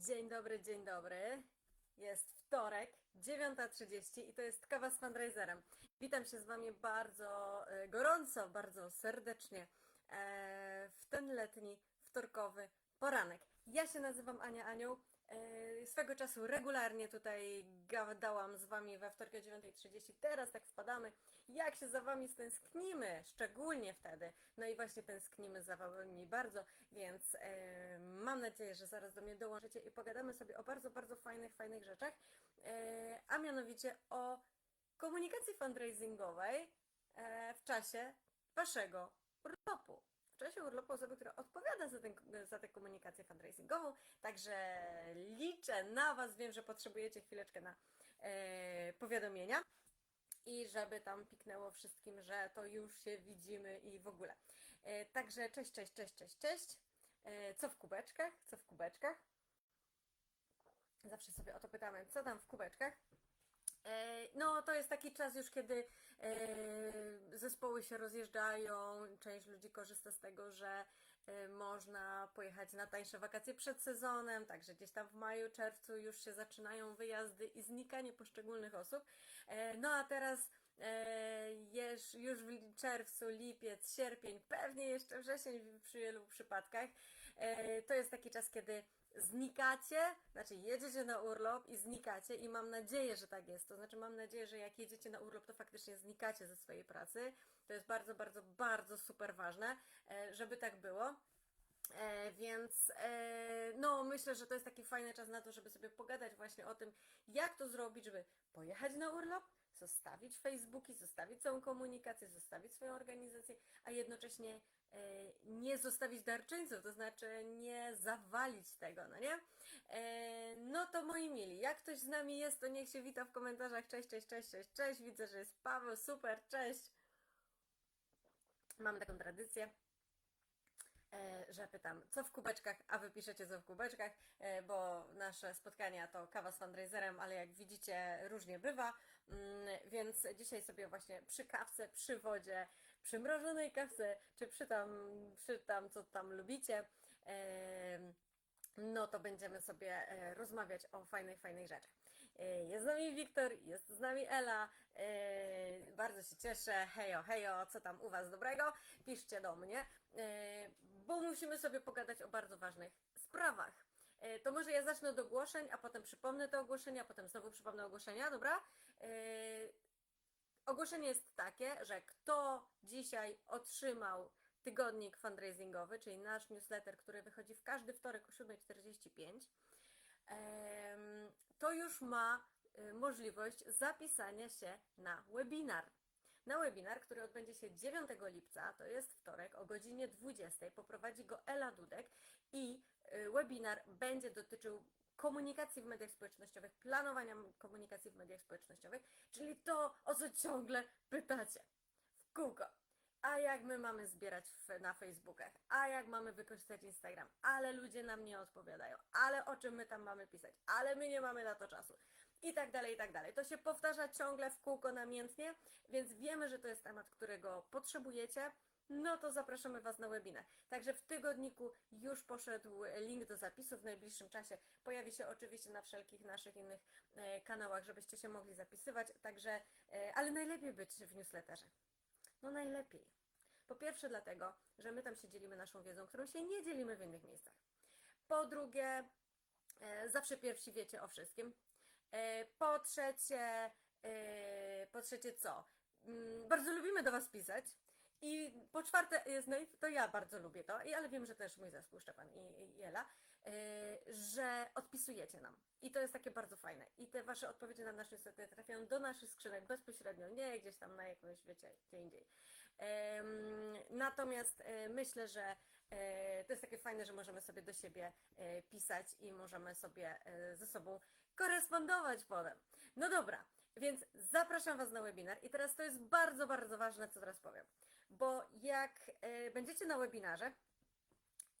Dzień dobry, dzień dobry. Jest wtorek, 9.30 i to jest kawa z fundraiserem. Witam się z Wami bardzo e, gorąco, bardzo serdecznie e, w ten letni, wtorkowy poranek. Ja się nazywam Ania Anioł. E, Swego czasu regularnie tutaj gadałam z Wami we wtorki o 9.30. Teraz tak wpadamy. Jak się za Wami stęsknimy, szczególnie wtedy. No i właśnie tęsknimy za Wami bardzo, więc e, mam nadzieję, że zaraz do mnie dołączycie i pogadamy sobie o bardzo, bardzo fajnych, fajnych rzeczach. E, a mianowicie o komunikacji fundraisingowej e, w czasie Waszego urlopu. Czasie urlopu osoby, która odpowiada za, ten, za tę komunikację fundraisingową. Także liczę na Was. Wiem, że potrzebujecie chwileczkę na e, powiadomienia i żeby tam piknęło wszystkim, że to już się widzimy i w ogóle. E, także cześć, cześć, cześć, cześć, cześć. E, co w kubeczkach? Co w kubeczkach? Zawsze sobie o to pytamy, co tam w kubeczkach? E, No, to jest taki czas już, kiedy e, zespoły się rozjeżdżają. Część ludzi korzysta z tego, że e, można pojechać na tańsze wakacje przed sezonem, także gdzieś tam w maju, czerwcu już się zaczynają wyjazdy i znikanie poszczególnych osób. No a teraz już, już w czerwcu, lipiec, sierpień, pewnie jeszcze wrzesień przy wielu przypadkach, to jest taki czas, kiedy znikacie, znaczy jedziecie na urlop i znikacie i mam nadzieję, że tak jest. To znaczy mam nadzieję, że jak jedziecie na urlop, to faktycznie znikacie ze swojej pracy. To jest bardzo, bardzo, bardzo super ważne, e, żeby tak było. E, więc e, no, myślę, że to jest taki fajny czas na to, żeby sobie pogadać właśnie o tym, jak to zrobić, żeby pojechać na urlop, zostawić Facebooki, zostawić całą komunikację, zostawić swoją organizację, a jednocześnie nie zostawić darczyńców, to znaczy nie zawalić tego, no nie? E, no to moi mili, jak ktoś z nami jest, to niech się wita w komentarzach. Cześć, cześć, cześć, cześć, cześć. Widzę, że jest Paweł, super, cześć. Mamy taką tradycję e, że pytam, co w kubeczkach, a wy piszecie, co w kubeczkach, e, bo nasze spotkania to kawa z fundraiserem, ale jak widzicie, różnie bywa, Mm, więc dzisiaj sobie właśnie przy kawce, przy wodzie, przy mrożonej kawce, czy przy tam, przy tam co tam lubicie, no to będziemy sobie e, rozmawiać o fajnych, fajnych rzeczach. E, Jest z nami Wiktor, jest z nami Ela. e, Bardzo się cieszę. Hejo, hejo, co tam u Was dobrego? Piszcie do mnie, bo musimy sobie pogadać o bardzo ważnych sprawach. To może ja zacznę od ogłoszeń, a potem przypomnę te ogłoszenia, a potem znowu przypomnę ogłoszenia, dobra? Ogłoszenie jest takie, że kto dzisiaj otrzymał tygodnik fundraisingowy, czyli nasz newsletter, który wychodzi w każdy wtorek o 7.45, em, to już ma y, możliwość zapisania się na webinar. Na webinar, który odbędzie się 9 lipca, to jest wtorek o godzinie 20, poprowadzi go Ela Dudek i y, webinar będzie dotyczył komunikacji w mediach społecznościowych, planowania komunikacji w mediach społecznościowych, czyli to, o co ciągle pytacie w kółko. A jak my mamy zbierać w, na Facebookach? A jak mamy wykorzystać Instagram? Ale ludzie nam nie odpowiadają. Ale o czym my tam mamy pisać? Ale my nie mamy na to czasu. I tak dalej, i tak dalej. To się powtarza ciągle w kółko namiętnie, więc wiemy, że to jest temat, którego potrzebujecie. No to zapraszamy Was na webinar. Także w tygodniku już poszedł link do zapisu. W najbliższym czasie pojawi się oczywiście na wszelkich naszych innych e, kanałach, żebyście się mogli zapisywać. Także, e, ale najlepiej być w newsletterze. No najlepiej. Po pierwsze dlatego, że my tam się dzielimy naszą wiedzą, którą się nie dzielimy w innych miejscach. Po drugie, e, zawsze pierwsi wiecie o wszystkim. Po trzecie, po trzecie co? Mm, Bardzo lubimy do Was pisać. I po czwarte, jest, no i to ja bardzo lubię to, ale wiem, że też mój zespół Szczepan i, i Ela, e, że odpisujecie nam. I to jest takie bardzo fajne. I te Wasze odpowiedzi na nasze niestety trafiają do naszych skrzynek bezpośrednio, nie gdzieś tam na jakąś, wiecie, gdzie indziej. Natomiast e, myślę, że to jest takie fajne, że możemy sobie do siebie pisać i możemy sobie ze sobą korespondować potem. No dobra, więc zapraszam Was na webinar i teraz to jest bardzo, bardzo ważne, co teraz powiem. Bo jak e, będziecie na webinarze,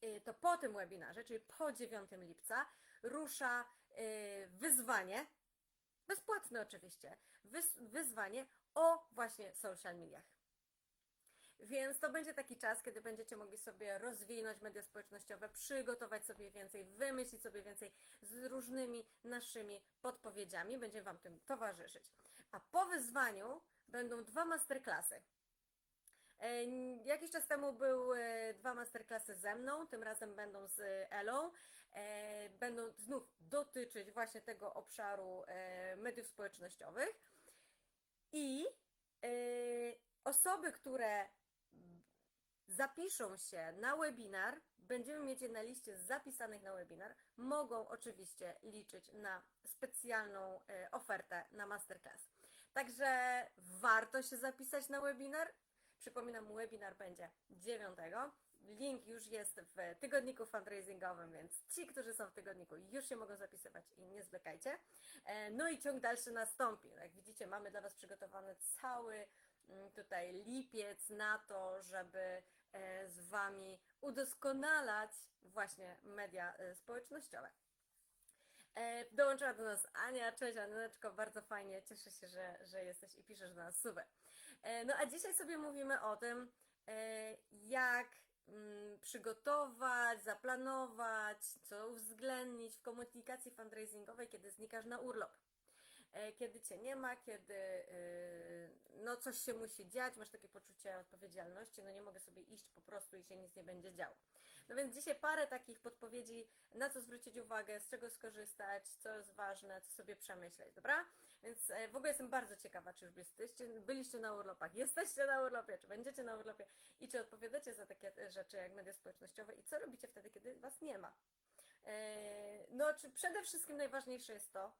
e, to po tym webinarze, czyli po 9 lipca, rusza e, wyzwanie, bezpłatne oczywiście, wyzwanie o właśnie social mediach. Więc to będzie taki czas, kiedy będziecie mogli sobie rozwinąć media społecznościowe, przygotować sobie więcej, wymyślić sobie więcej z różnymi naszymi podpowiedziami. Będziemy Wam tym towarzyszyć. A po wyzwaniu będą dwa masterclassy. E, Jakiś czas temu były dwa masterclassy ze mną, tym razem będą z Elą. E, Będą znów dotyczyć właśnie tego obszaru e, mediów społecznościowych. I osoby, które zapiszą się na webinar, będziemy mieć je na liście zapisanych na webinar, mogą oczywiście liczyć na specjalną ofertę na masterclass. Także warto się zapisać na webinar. Przypominam, webinar będzie 9. Link już jest w tygodniku fundraisingowym, więc ci, którzy są w tygodniku, już się mogą zapisywać i nie zwlekajcie. E, No i ciąg dalszy nastąpi. Jak widzicie, mamy dla Was przygotowany cały mm, tutaj lipiec na to, żeby e, z Wami udoskonalać właśnie media e, społecznościowe. E, Dołączyła do nas Ania. Cześć Aneczko, bardzo fajnie. Cieszę się, że, że jesteś i piszesz do nas. E, No a dzisiaj sobie mówimy o tym, e, jak mm, przygotować, zaplanować, co uwzględnić w komunikacji fundraisingowej, kiedy znikasz na urlop. Kiedy cię nie ma, kiedy y, no coś się musi dziać, masz takie poczucie odpowiedzialności, no nie mogę sobie iść po prostu i się nic nie będzie działo. No więc dzisiaj parę takich podpowiedzi, na co zwrócić uwagę, z czego skorzystać, co jest ważne, co sobie przemyśleć, dobra? Więc e, w ogóle jestem bardzo ciekawa, czy już jesteście, byliście na urlopach, jesteście na urlopie, czy będziecie na urlopie i czy odpowiadacie za takie e, rzeczy jak media społecznościowe i co robicie wtedy, kiedy was nie ma. E, No, czy przede wszystkim najważniejsze jest to,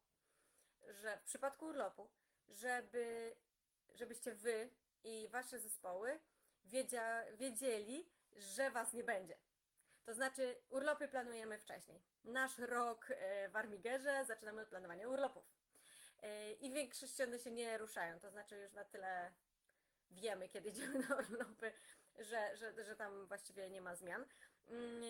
że w przypadku urlopu, żeby, żebyście wy i wasze zespoły wiedzia, wiedzieli, że was nie będzie. To znaczy, urlopy planujemy wcześniej. Nasz rok e, w Armigerze zaczynamy od planowania urlopów. E, I większość one się nie ruszają. To znaczy, już na tyle wiemy, kiedy idziemy na urlopy, że, że, że tam właściwie nie ma zmian. Mm,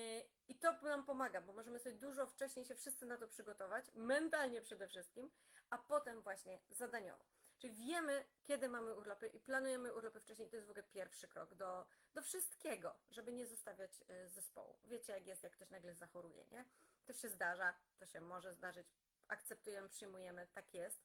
I to nam pomaga, bo możemy sobie dużo wcześniej się wszyscy na to przygotować, mentalnie przede wszystkim, a potem właśnie zadaniowo. Czyli wiemy, kiedy mamy urlopy i planujemy urlopy wcześniej. To jest w ogóle pierwszy krok do, do wszystkiego, żeby nie zostawiać y, zespołu. Wiecie, jak jest, jak ktoś nagle zachoruje, nie? To się zdarza, to się może zdarzyć. Akceptujemy, przyjmujemy, tak jest.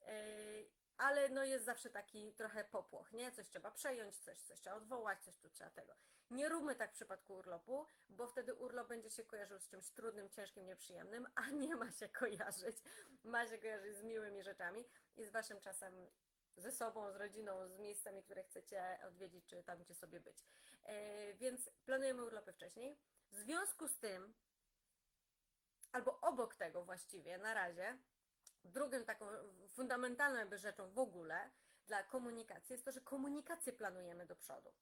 Yy, ale no jest zawsze taki trochę popłoch, nie? Coś trzeba przejąć, coś, coś trzeba odwołać, coś tu trzeba tego. Nie róbmy tak w przypadku urlopu, bo wtedy urlop będzie się kojarzył z czymś trudnym, ciężkim, nieprzyjemnym, a nie ma się kojarzyć. Ma się kojarzyć z miłymi rzeczami i z waszym czasem ze sobą, z rodziną, z miejscami, które chcecie odwiedzić, czy tam, gdzie sobie być. Yy, więc planujemy urlopy wcześniej. W związku z tym, albo obok tego właściwie, na razie, drugą taką fundamentalną jakby rzeczą w ogóle dla komunikacji jest to, że komunikację planujemy do przodu.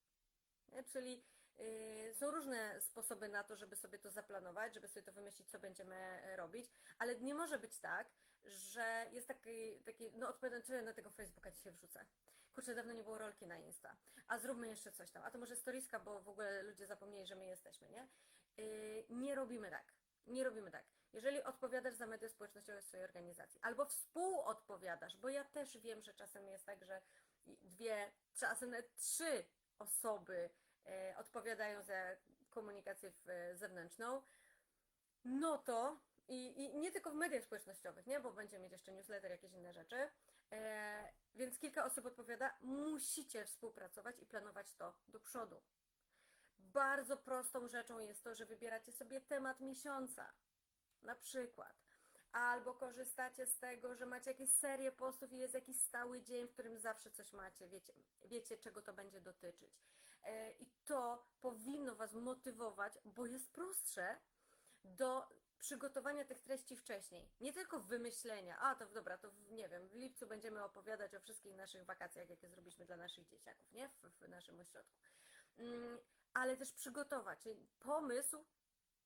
Czyli yy, są różne sposoby na to, żeby sobie to zaplanować, żeby sobie to wymyślić, co będziemy e, robić, ale nie może być tak, że jest taki, taki no odpowiadam, ja na tego Facebooka dzisiaj wrzucę. Kurczę, dawno nie było rolki na Insta. A zróbmy jeszcze coś tam. A to może storiska, bo w ogóle ludzie zapomnieli, że my jesteśmy, nie? Yy, nie robimy tak. Nie robimy tak. Jeżeli odpowiadasz za media społecznościowe swojej organizacji, albo współodpowiadasz, bo ja też wiem, że czasem jest tak, że dwie, czasem nawet trzy osoby e, odpowiadają za komunikację e, zewnętrzną, no to i, i nie tylko w mediach społecznościowych, nie, bo będziemy mieć jeszcze newsletter, jakieś inne rzeczy, e, więc kilka osób odpowiada, musicie współpracować i planować to do przodu. Bardzo prostą rzeczą jest to, że wybieracie sobie temat miesiąca, na przykład. Albo korzystacie z tego, że macie jakieś serię postów i jest jakiś stały dzień, w którym zawsze coś macie, wiecie, wiecie czego to będzie dotyczyć. E, I to powinno Was motywować, bo jest prostsze do przygotowania tych treści wcześniej. Nie tylko wymyślenia, a to dobra, to w, nie wiem, w lipcu będziemy opowiadać o wszystkich naszych wakacjach, jakie zrobiliśmy dla naszych dzieciaków, nie? W, w naszym ośrodku. Mm, ale też przygotować. Pomysł,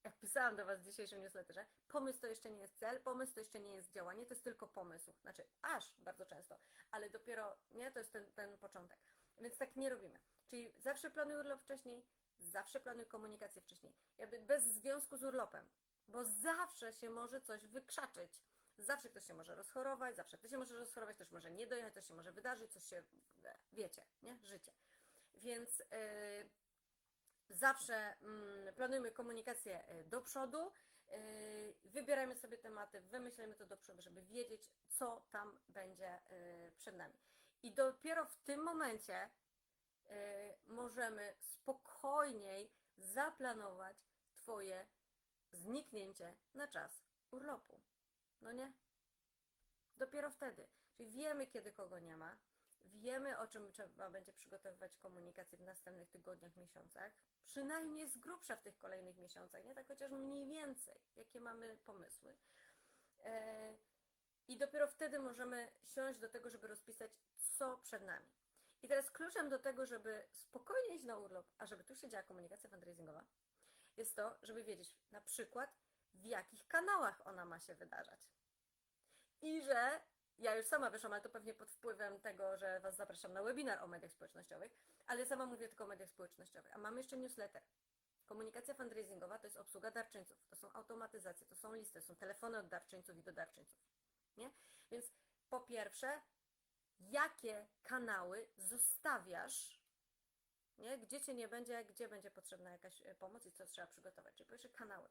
jak pisałam do Was w dzisiejszym newsletterze, pomysł to jeszcze nie jest cel, pomysł to jeszcze nie jest działanie, to jest tylko pomysł. Znaczy, aż bardzo często, ale dopiero, nie, to jest ten, ten początek. Więc tak nie robimy. Czyli zawsze planuj urlop wcześniej, zawsze planuj komunikację wcześniej. Jakby bez związku z urlopem, bo zawsze się może coś wykrzaczyć. Zawsze ktoś się może rozchorować, zawsze ktoś się może rozchorować, ktoś może nie dojechać, coś się może wydarzyć, coś się, wiecie, nie? Życie. więc y, zawsze mm, planujmy komunikację y, do przodu, y, wybierajmy sobie tematy, wymyślajmy to do przodu, żeby wiedzieć, co tam będzie y, przed nami. I dopiero w tym momencie y, możemy spokojniej zaplanować Twoje zniknięcie na czas urlopu. No nie? Dopiero wtedy. Czyli wiemy, kiedy kogo nie ma, wiemy, o czym trzeba będzie przygotowywać komunikację w następnych tygodniach, miesiącach, przynajmniej z grubsza w tych kolejnych miesiącach, nie tak chociaż mniej więcej, jakie mamy pomysły. E, I dopiero wtedy możemy siąść do tego, żeby rozpisać, co przed nami. I teraz kluczem do tego, żeby spokojnie iść na urlop, a żeby tu się działa komunikacja fundraisingowa, jest to, żeby wiedzieć na przykład, w jakich kanałach ona ma się wydarzać. I że ja już sama wyszłam, ale to pewnie pod wpływem tego, że Was zapraszam na webinar o mediach społecznościowych, ale sama mówię tylko o mediach społecznościowych. A mamy jeszcze newsletter. Komunikacja fundraisingowa to jest obsługa darczyńców, to są automatyzacje, to są listy, to są telefony od darczyńców i do darczyńców. Nie? Więc po pierwsze, jakie kanały zostawiasz, nie? gdzie Cię nie będzie, gdzie będzie potrzebna jakaś e, pomoc i co trzeba przygotować. Czyli po pierwsze kanały.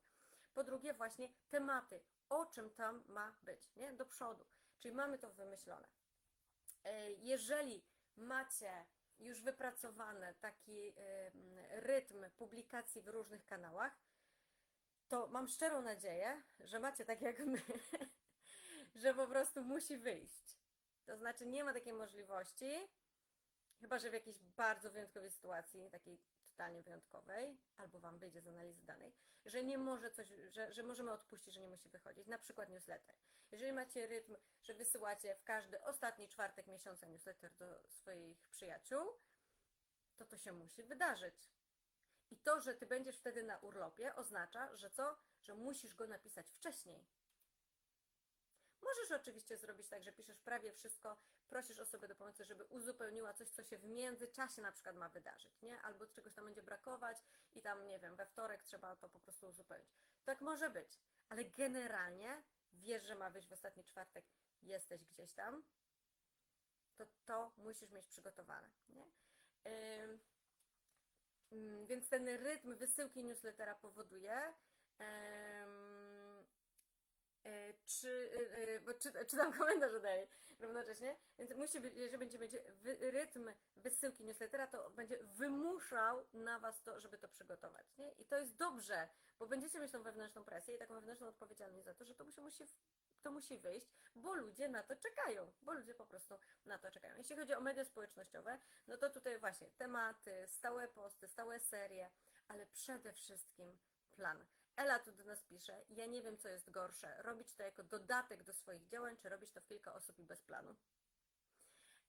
Po drugie właśnie tematy, o czym tam ma być, nie? do przodu. Czyli mamy to wymyślone. E, Jeżeli macie już wypracowany taki em, rytm publikacji w różnych kanałach, to mam szczerą nadzieję, że macie tak jak my, że po prostu musi wyjść. To znaczy nie ma takiej możliwości, chyba że w jakiejś bardzo wyjątkowej sytuacji, takiej totalnie wyjątkowej, albo Wam wyjdzie z analizy danej, że nie może coś, że, że możemy odpuścić, że nie musi wychodzić. Na przykład newsletter. Jeżeli macie rytm, że wysyłacie w każdy ostatni czwartek miesiąca newsletter do swoich przyjaciół, to to się musi wydarzyć. I to, że Ty będziesz wtedy na urlopie, oznacza, że co? Że musisz go napisać wcześniej. Możesz oczywiście zrobić tak, że piszesz prawie wszystko, prosisz osobę do pomocy, żeby uzupełniła coś, co się w międzyczasie na przykład ma wydarzyć, nie? Albo czegoś tam będzie brakować i tam, nie wiem, we wtorek trzeba to po prostu uzupełnić. Tak może być, ale generalnie wiesz, że ma wyjść w ostatni czwartek, jesteś gdzieś tam, to to musisz mieć przygotowane, nie? Mm, Więc ten rytm wysyłki newslettera powoduje, e, czy, e, e, bo czy, czytam komentarz dalej równocześnie, więc musi być, jeżeli będzie, rytm wysyłki newslettera, to będzie wymuszał na Was to, żeby to przygotować, nie? I to jest dobrze, bo będziecie mieć tą wewnętrzną presję i taką wewnętrzną odpowiedzialność za to, że to musi, musi, to musi wyjść, bo ludzie na to czekają, bo ludzie po prostu na to czekają. Jeśli chodzi o media społecznościowe, no to tutaj właśnie tematy, stałe posty, stałe serie, ale przede wszystkim plan. Ela tu do nas pisze, ja nie wiem co jest gorsze, robić to jako dodatek do swoich działań, czy robić to w kilka osób i bez planu.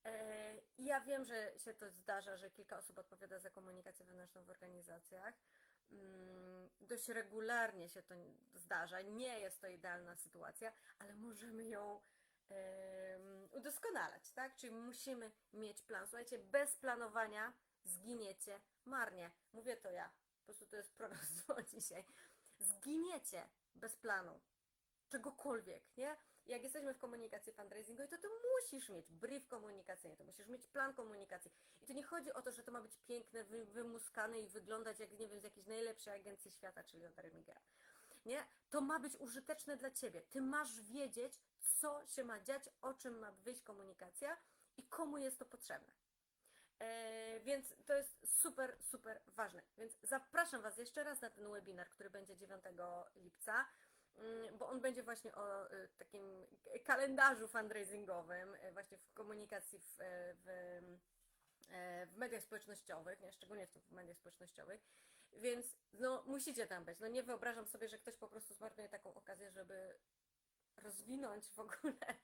E, Ja wiem, że się to zdarza, że kilka osób odpowiada za komunikację wewnętrzną w organizacjach. Mm, Dość regularnie się to zdarza. Nie jest to idealna sytuacja, ale możemy ją udoskonalać, tak? Czyli musimy mieć plan. Słuchajcie, bez planowania zginiecie marnie. Mówię to ja. Po prostu to jest proroctwo dzisiaj. Zginiecie bez planu czegokolwiek, nie? Jak jesteśmy w komunikacji fundraisingowej, to ty musisz mieć brief komunikacyjny, to musisz mieć plan komunikacji. I tu nie chodzi o to, że to ma być piękne, wy, wymuskane i wyglądać jak, nie wiem, z jakiejś najlepszej agencji świata, czyli od Remigera. Nie? To ma być użyteczne dla ciebie. Ty masz wiedzieć, co się ma dziać, o czym ma wyjść komunikacja i komu jest to potrzebne. E, więc to jest super, super ważne. Więc zapraszam Was jeszcze raz na ten webinar, który będzie 9 lipca, mm, bo on będzie właśnie o y, takim kalendarzu fundraisingowym, y, właśnie w komunikacji w, w, e, w mediach społecznościowych, nie? szczególnie w mediach społecznościowych. Więc no, musicie tam być. No nie wyobrażam sobie, że ktoś po prostu zmarnuje taką okazję, żeby rozwinąć w ogóle e,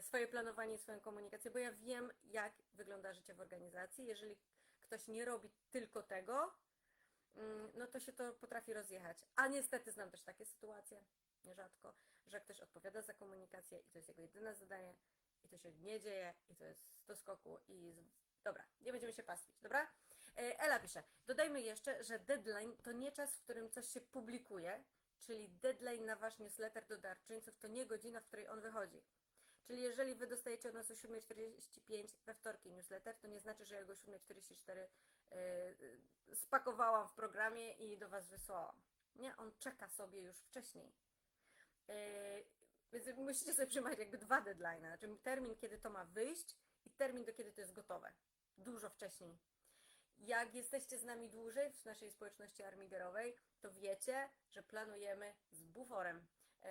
swoje planowanie swoją komunikację, bo ja wiem, jak wygląda życie w organizacji. Jeżeli ktoś nie robi tylko tego, mm, no to się to potrafi rozjechać. A niestety znam też takie sytuacje, nierzadko, że ktoś odpowiada za komunikację i to jest jego jedyne zadanie i to się nie dzieje i to jest do skoku i dobra, nie będziemy się pastwić, dobra? E, Ela pisze, dodajmy jeszcze, że deadline to nie czas, w którym coś się publikuje, czyli deadline na wasz newsletter do darczyńców to nie godzina, w której on wychodzi. Czyli jeżeli wy dostajecie od nas o 7.45 we wtorki newsletter, to nie znaczy, że ja go o 7.44 yy, spakowałam w programie i do was wysłałam. Nie, on czeka sobie już wcześniej. Yy, więc musicie sobie trzymać jakby dwa deadline, znaczy termin, kiedy to ma wyjść i termin, do kiedy to jest gotowe. Dużo wcześniej. Jak jesteście z nami dłużej w naszej społeczności armigerowej, to wiecie, że planujemy z buforem. Yy,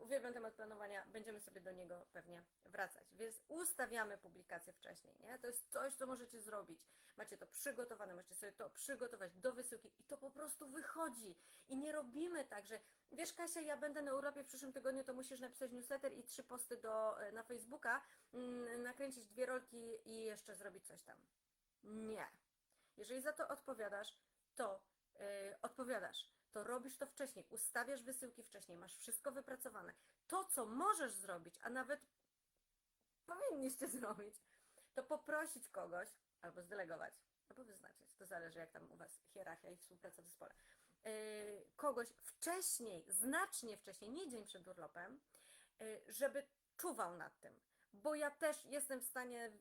uwielbiam temat planowania, będziemy sobie do niego pewnie wracać. Więc ustawiamy publikację wcześniej. Nie? To jest coś, co możecie zrobić. Macie to przygotowane, możecie sobie to przygotować do wysyłki i to po prostu wychodzi. I nie robimy tak, że wiesz Kasia, ja będę na urlopie w przyszłym tygodniu, to musisz napisać newsletter i trzy posty do, e, na Facebooka, mm, nakręcić dwie rolki i jeszcze zrobić coś tam. Nie. Jeżeli za to odpowiadasz, to yy, odpowiadasz. To robisz to wcześniej, ustawiasz wysyłki wcześniej, masz wszystko wypracowane. To, co możesz zrobić, a nawet powinniście zrobić, to poprosić kogoś, albo zdelegować, albo wyznaczyć. To zależy, jak tam u Was hierarchia i współpraca w zespole. Yy, kogoś wcześniej, znacznie wcześniej, nie dzień przed urlopem, yy, żeby czuwał nad tym. Bo ja też jestem w stanie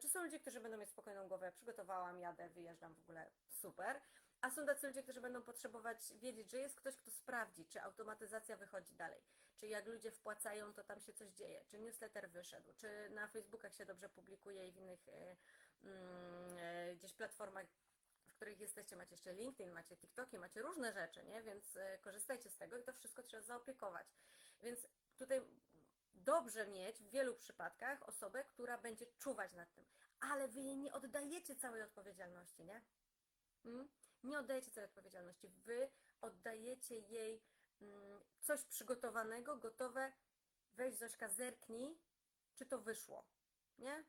czy są ludzie, którzy będą mieć spokojną głowę, przygotowałam, jadę, wyjeżdżam w ogóle, super. A są tacy ludzie, którzy będą potrzebować wiedzieć, że jest ktoś, kto sprawdzi, czy automatyzacja wychodzi dalej, czy jak ludzie wpłacają, to tam się coś dzieje, czy newsletter wyszedł, czy na Facebookach się dobrze publikuje i w innych e, mm, e, gdzieś platformach, w których jesteście, macie jeszcze LinkedIn, macie TikToki, macie różne rzeczy, nie? Więc e, korzystajcie z tego i to wszystko trzeba zaopiekować. Więc tutaj dobrze mieć w wielu przypadkach osobę, która będzie czuwać nad tym, ale wy jej nie oddajecie całej odpowiedzialności, nie? Mm? Nie oddajecie całej odpowiedzialności. Wy oddajecie jej mm, coś przygotowanego, gotowe. Weź Zośka, zerknij, czy to wyszło. Nie?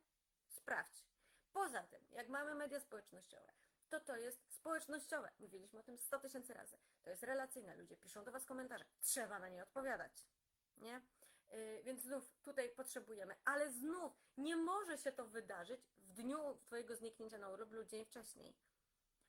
Sprawdź. Poza tym, jak mamy media społecznościowe, to to jest społecznościowe. Mówiliśmy o tym 100 tysięcy razy. To jest relacyjne. Ludzie piszą do Was komentarze. Trzeba na nie odpowiadać. Nie? Yy, więc znów tutaj potrzebujemy, ale znów nie może się to wydarzyć w dniu Twojego zniknięcia na urlop lub dzień wcześniej.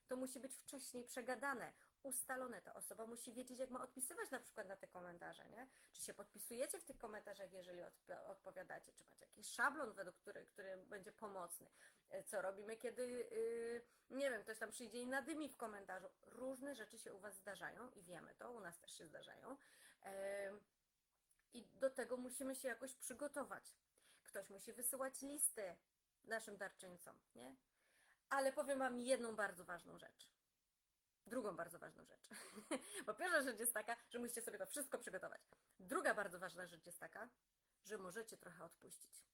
To musi być wcześniej przegadane, ustalone. Ta osoba musi wiedzieć, jak ma odpisywać na przykład na te komentarze, nie? Czy się podpisujecie w tych komentarzach, jeżeli odp- odpowiadacie, czy macie jakiś szablon, według który, który będzie pomocny. E, Co robimy, kiedy, yy, nie wiem, ktoś tam przyjdzie i nadymi w komentarzu. Różne rzeczy się u Was zdarzają i wiemy to, u nas też się zdarzają. Yy, i do tego musimy się jakoś przygotować. Ktoś musi wysyłać listy naszym darczyńcom, nie? Ale powiem Wam jedną bardzo ważną rzecz. Drugą bardzo ważną rzecz. Bo pierwsza rzecz jest taka, że musicie sobie to wszystko przygotować. Druga bardzo ważna rzecz jest taka, że możecie trochę odpuścić.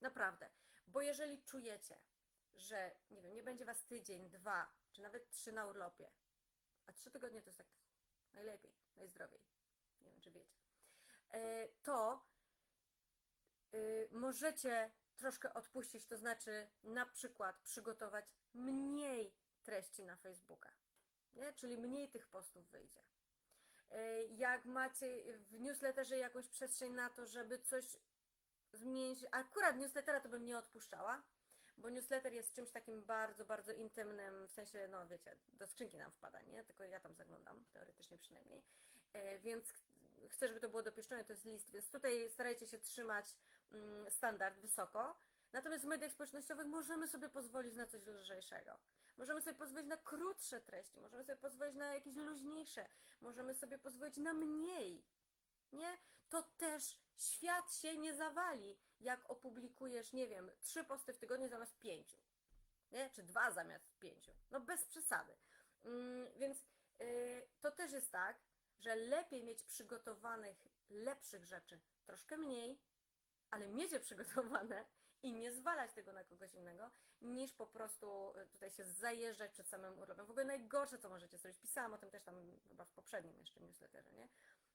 Naprawdę. Bo jeżeli czujecie, że nie wiem, nie będzie Was tydzień, dwa, czy nawet trzy na urlopie, a trzy tygodnie to jest tak najlepiej, najzdrowiej. Nie wiem, czy wiecie to y, możecie troszkę odpuścić, to znaczy na przykład przygotować mniej treści na Facebooka, nie? czyli mniej tych postów wyjdzie. E, Jak macie w newsletterze jakąś przestrzeń na to, żeby coś zmienić, akurat newslettera to bym nie odpuszczała, bo newsletter jest czymś takim bardzo, bardzo intymnym, w sensie, no wiecie, do skrzynki nam wpada, nie? Tylko ja tam zaglądam, teoretycznie przynajmniej. Więc chcę, żeby to było dopieszczone, to jest list, więc tutaj starajcie się trzymać mm, standard wysoko. Natomiast w mediach społecznościowych możemy sobie pozwolić na coś lżejszego. Możemy sobie pozwolić na krótsze treści, możemy sobie pozwolić na jakieś luźniejsze, możemy sobie pozwolić na mniej. Nie? To też świat się nie zawali, jak opublikujesz, nie wiem, trzy posty w tygodniu zamiast pięciu. Nie? Czy dwa zamiast pięciu. No bez przesady. Mm, więc yy, to też jest tak, że lepiej mieć przygotowanych lepszych rzeczy troszkę mniej, ale mieć je przygotowane i nie zwalać tego na kogoś innego, niż po prostu y, tutaj się zajeżdżać przed samym urlopem. W ogóle najgorsze, co możecie zrobić, pisałam o tym też tam chyba w poprzednim jeszcze newsletterze, nie?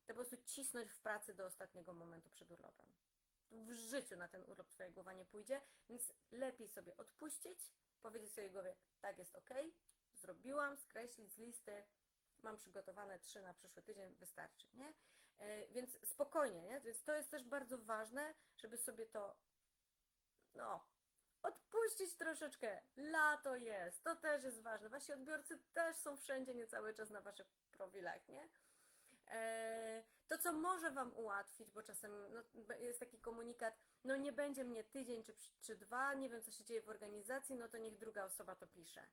To po prostu cisnąć w pracy do ostatniego momentu przed urlopem. W życiu na ten urlop Twoja głowa nie pójdzie, więc lepiej sobie odpuścić, powiedzieć swojej głowie, tak jest ok, zrobiłam, skreślić z listy, mam przygotowane trzy na przyszły tydzień, wystarczy, nie? E, Więc spokojnie, nie? Więc to jest też bardzo ważne, żeby sobie to, no, odpuścić troszeczkę. Lato jest, to też jest ważne. Wasi odbiorcy też są wszędzie, nie cały czas na waszych profilach, nie? E, To co może Wam ułatwić, bo czasem no, jest taki komunikat, no nie będzie mnie tydzień czy, czy dwa, nie wiem co się dzieje w organizacji, no to niech druga osoba to pisze.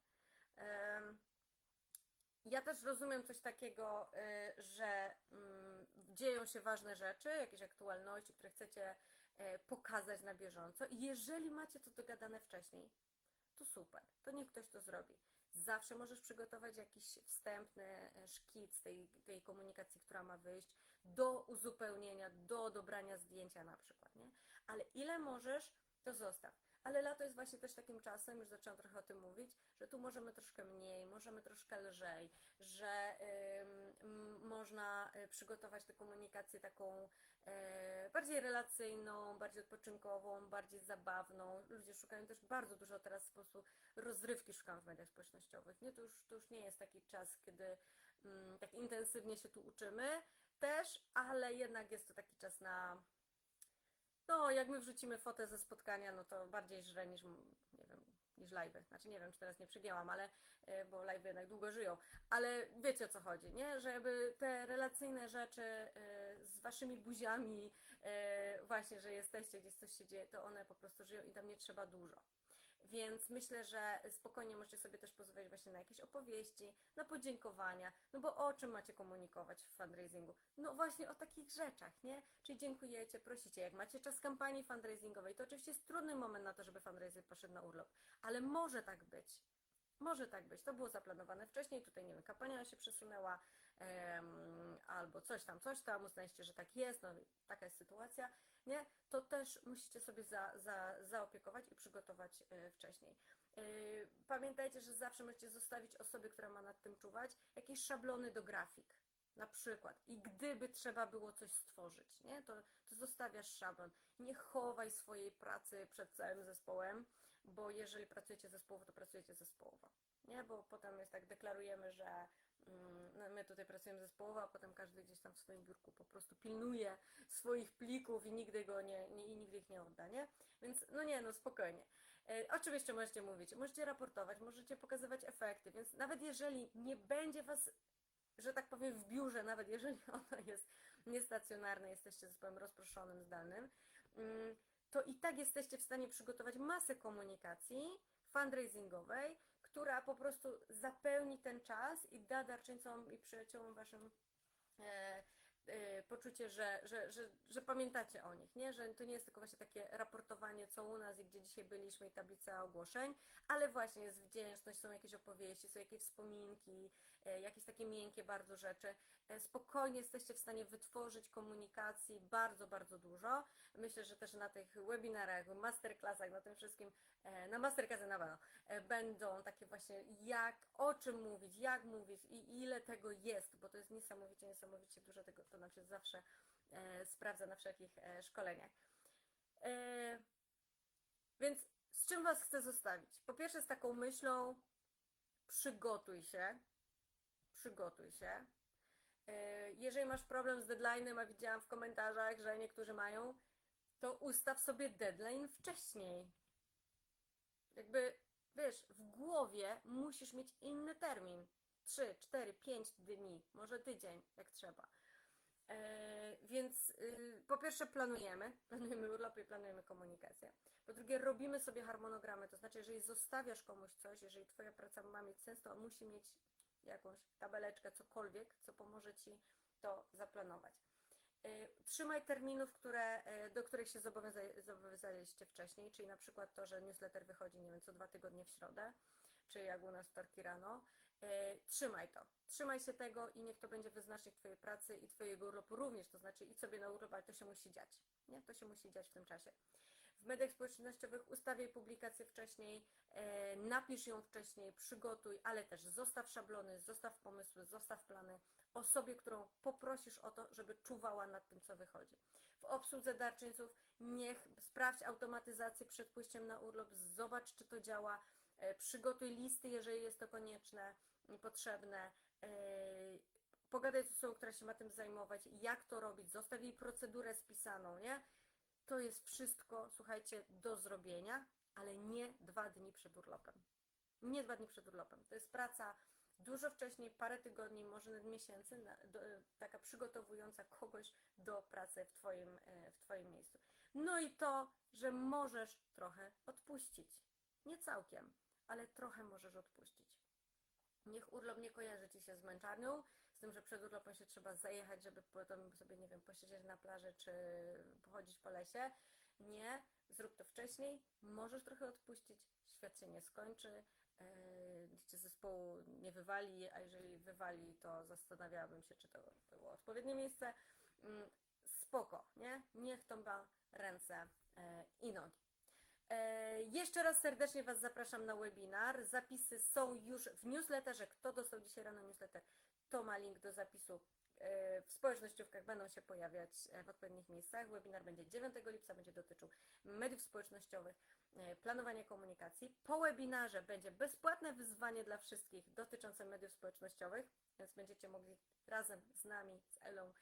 Ja też rozumiem coś takiego, y, że mm, dzieją się ważne rzeczy, jakieś aktualności, które chcecie e, pokazać na bieżąco. Jeżeli macie to dogadane wcześniej, to super, to niech ktoś to zrobi. Zawsze możesz przygotować jakiś wstępny e, szkic tej, tej komunikacji, która ma wyjść, do uzupełnienia, do dobrania zdjęcia na przykład, nie? Ale ile możesz, to zostaw. Ale lato jest właśnie też takim czasem, już zaczęłam trochę o tym mówić, że tu możemy troszkę mniej, możemy troszkę lżej, że można y, przygotować tę komunikację taką e, bardziej relacyjną, bardziej odpoczynkową, bardziej zabawną. Ludzie szukają też bardzo dużo teraz po prostu rozrywki szukają w mediach społecznościowych. Nie? To, już, to już nie jest taki czas, kiedy mm, tak intensywnie się tu uczymy też, ale jednak jest to taki czas na no, jak my wrzucimy fotę ze spotkania, no to bardziej żre niż, nie wiem, niż live'y. Znaczy nie wiem, czy teraz nie przygięłam, ale, e, bo live'y jednak długo żyją. Ale wiecie o co chodzi, nie? Żeby te relacyjne rzeczy e, z waszymi buziami, e, właśnie, że jesteście, gdzieś coś się dzieje, to one po prostu żyją i tam nie trzeba dużo. Więc myślę, że spokojnie możecie sobie też pozwolić właśnie na jakieś opowieści, na podziękowania, no bo o czym macie komunikować w fundraisingu? No właśnie o takich rzeczach, nie? Czyli dziękujecie, prosicie. Jak macie czas kampanii fundraisingowej, to oczywiście jest trudny moment na to, żeby fundraiser poszedł na urlop, ale może tak być. Może tak być. To było zaplanowane wcześniej, tutaj nie wiem, kampania się przesunęła, albo coś tam, coś tam, uznaliście, że tak jest, no taka jest sytuacja, nie? To też musicie sobie za, za, zaopiekować i przygotować e, wcześniej. E, Pamiętajcie, że zawsze możecie zostawić osobie, która ma nad tym czuwać, jakieś szablony do grafik. Na przykład. I gdyby trzeba było coś stworzyć, nie? To, to zostawiasz szablon. Nie chowaj swojej pracy przed całym zespołem, bo jeżeli pracujecie zespołowo, to pracujecie zespołowo. Nie? Bo potem jest tak, deklarujemy, że my tutaj pracujemy zespołowo, a potem każdy gdzieś tam w swoim biurku po prostu pilnuje swoich plików i nigdy go nie, nie, i nigdy ich nie odda, nie? Więc no nie, no spokojnie. E, o czym jeszcze możecie mówić? Możecie raportować, możecie pokazywać efekty, więc nawet jeżeli nie będzie Was że tak powiem, w biurze, nawet jeżeli ono jest niestacjonarne, jesteście zespołem rozproszonym, zdalnym, mm, to i tak jesteście w stanie przygotować masę komunikacji fundraisingowej, która po prostu zapełni ten czas i da darczyńcom i przyjaciołom waszym e, poczucie, że, że, że, że pamiętacie o nich, nie? Że to nie jest tylko właśnie takie raportowanie, co u nas i gdzie dzisiaj byliśmy i tablica ogłoszeń, ale właśnie jest wdzięczność, są jakieś opowieści, są jakieś wspominki, e, jakieś takie miękkie bardzo rzeczy. E, Spokojnie jesteście w stanie wytworzyć komunikacji bardzo, bardzo dużo. Myślę, że też na tych webinarach, masterclassach, na tym wszystkim, e, na masterclassy na pewno, e, będą takie właśnie jak, o czym mówić, jak mówić i ile tego jest, bo to jest niesamowicie, niesamowicie dużo tego, to nam się zawsze e, sprawdza na wszelkich e, szkoleniach. E, więc z czym Was chcę zostawić? Po pierwsze z taką myślą, przygotuj się, przygotuj się. Jeżeli masz problem z deadline'em, a widziałam w komentarzach, że niektórzy mają, to ustaw sobie deadline wcześniej. Jakby, wiesz, w głowie musisz mieć inny termin. 3, 4, 5 dni, może tydzień, jak trzeba. E, więc y, po pierwsze planujemy, planujemy urlopy i planujemy komunikację. Po drugie robimy sobie harmonogramy, to znaczy jeżeli zostawiasz komuś coś, jeżeli Twoja praca ma mieć sens, to on musi mieć jakąś tabeleczkę, cokolwiek, co pomoże Ci to zaplanować. Y, Trzymaj terminów, które, y, do których się zobowiąza- zobowiązaliście wcześniej, czyli na przykład to, że newsletter wychodzi, nie wiem, co dwa tygodnie w środę, czy jak u nas wtorki rano. Y, Trzymaj to. Trzymaj się tego i niech to będzie wyznacznik Twojej pracy i Twojego urlopu również, to znaczy idź sobie na urlop, ale to się musi dziać. Nie? To się musi dziać w tym czasie. W mediach społecznościowych ustawiaj publikację wcześniej, e, napisz ją wcześniej, przygotuj, ale też zostaw szablony, zostaw pomysły, zostaw plany osobie, którą poprosisz o to, żeby czuwała nad tym, co wychodzi. W obsłudze darczyńców niech sprawdź automatyzację przed pójściem na urlop, zobacz, czy to działa, e, przygotuj listy, jeżeli jest to konieczne, i potrzebne. e, Pogadaj z osobą, która się ma tym zajmować, jak to robić, zostaw jej procedurę spisaną, nie? To jest wszystko, słuchajcie, do zrobienia, ale nie dwa dni przed urlopem. Nie dwa dni przed urlopem. To jest praca dużo wcześniej, parę tygodni, może nawet miesięcy, na, do, taka przygotowująca kogoś do pracy w twoim, e, w twoim miejscu. No i to, że możesz trochę odpuścić. Nie całkiem, ale trochę możesz odpuścić. Niech urlop nie kojarzy Ci się z męczarnią, z tym, że przed urlopem się trzeba zajechać, żeby potem sobie, nie wiem, posiedzieć na plaży czy pochodzić po lesie. Nie, zrób to wcześniej, możesz trochę odpuścić, świat się nie skończy, yy, cię zespołu nie wywali, a jeżeli wywali, to zastanawiałabym się, czy to było odpowiednie miejsce. Mm, Spoko, nie? Niech to ma ręce e, i nogi. E, Jeszcze raz serdecznie Was zapraszam na webinar. Zapisy są już w newsletterze. Kto dostał dzisiaj rano newsletter, to ma link do zapisu. E, W społecznościówkach będą się pojawiać e, w odpowiednich miejscach. Webinar będzie 9 lipca, będzie dotyczył mediów społecznościowych, planowania komunikacji. Po webinarze będzie bezpłatne wyzwanie dla wszystkich dotyczące mediów społecznościowych, więc będziecie mogli razem z nami, z Elą,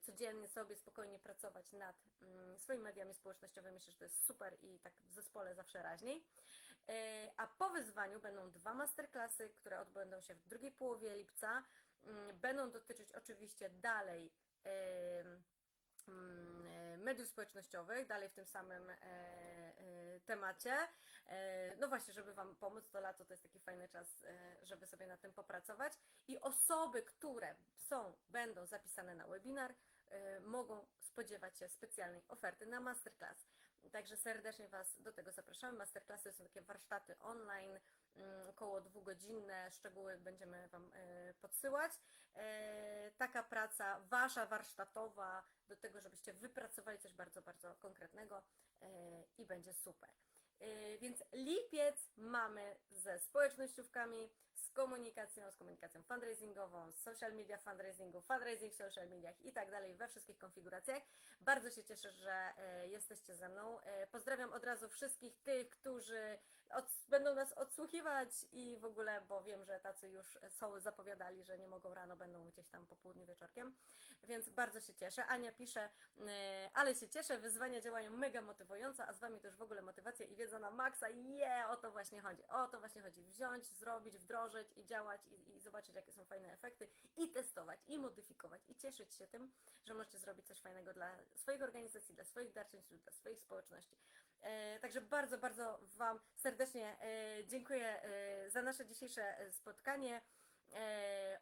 codziennie sobie spokojnie pracować nad mm, swoimi mediami społecznościowymi. Myślę, że to jest super i tak w zespole zawsze raźniej. E, a po wyzwaniu będą dwa masterclassy, które odbędą się w drugiej połowie lipca. Mm, Będą dotyczyć oczywiście dalej em, mm, e, mediów społecznościowych, dalej w tym samym e, e, temacie. E, No właśnie, żeby Wam pomóc, to lato to jest taki fajny czas, e, żeby sobie nad tym popracować. I osoby, które są, będą zapisane na webinar, e, mogą spodziewać się specjalnej oferty na masterclass. Także serdecznie Was do tego zapraszamy. Masterclassy są takie warsztaty online, mm, około dwugodzinne, szczegóły będziemy Wam podsyłać. Taka praca Wasza warsztatowa do tego, żebyście wypracowali coś bardzo, bardzo konkretnego i będzie super. E, Więc lipiec mamy ze społecznościówkami, z komunikacją, z komunikacją fundraisingową, z social media fundraisingu, fundraising w social mediach i tak dalej, we wszystkich konfiguracjach. Bardzo się cieszę, że e, jesteście ze mną. E, Pozdrawiam od razu wszystkich tych, którzy od, będą nas odsłuchiwać i w ogóle, bo wiem, że tacy już są zapowiadali, że nie mogą rano, będą gdzieś tam po południu wieczorkiem, więc bardzo się cieszę. Ania pisze, e, ale się cieszę, wyzwania działają mega motywująco, a z Wami też w ogóle motywacja i wiedza na maksa je, o to właśnie chodzi, o to właśnie chodzi, wziąć, zrobić, wdrożyć i działać i, i zobaczyć, jakie są fajne efekty i testować, i modyfikować, i cieszyć się tym, że możecie zrobić coś fajnego dla swoich organizacji, dla swoich darczyńców, dla swoich społeczności. E, także bardzo, bardzo Wam serdecznie e, dziękuję e, za nasze dzisiejsze spotkanie.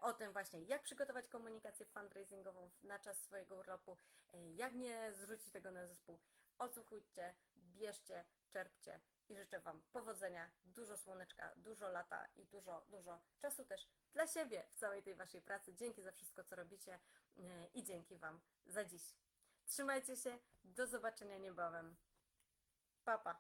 O tym właśnie, jak przygotować komunikację fundraisingową na czas swojego urlopu, jak nie zrzucić tego na zespół. Odsłuchujcie, bierzcie, czerpcie i życzę Wam powodzenia, dużo słoneczka, dużo lata i dużo, dużo czasu też dla siebie w całej tej Waszej pracy. Dzięki za wszystko, co robicie i dzięki Wam za dziś. Trzymajcie się, do zobaczenia niebawem. Па-па.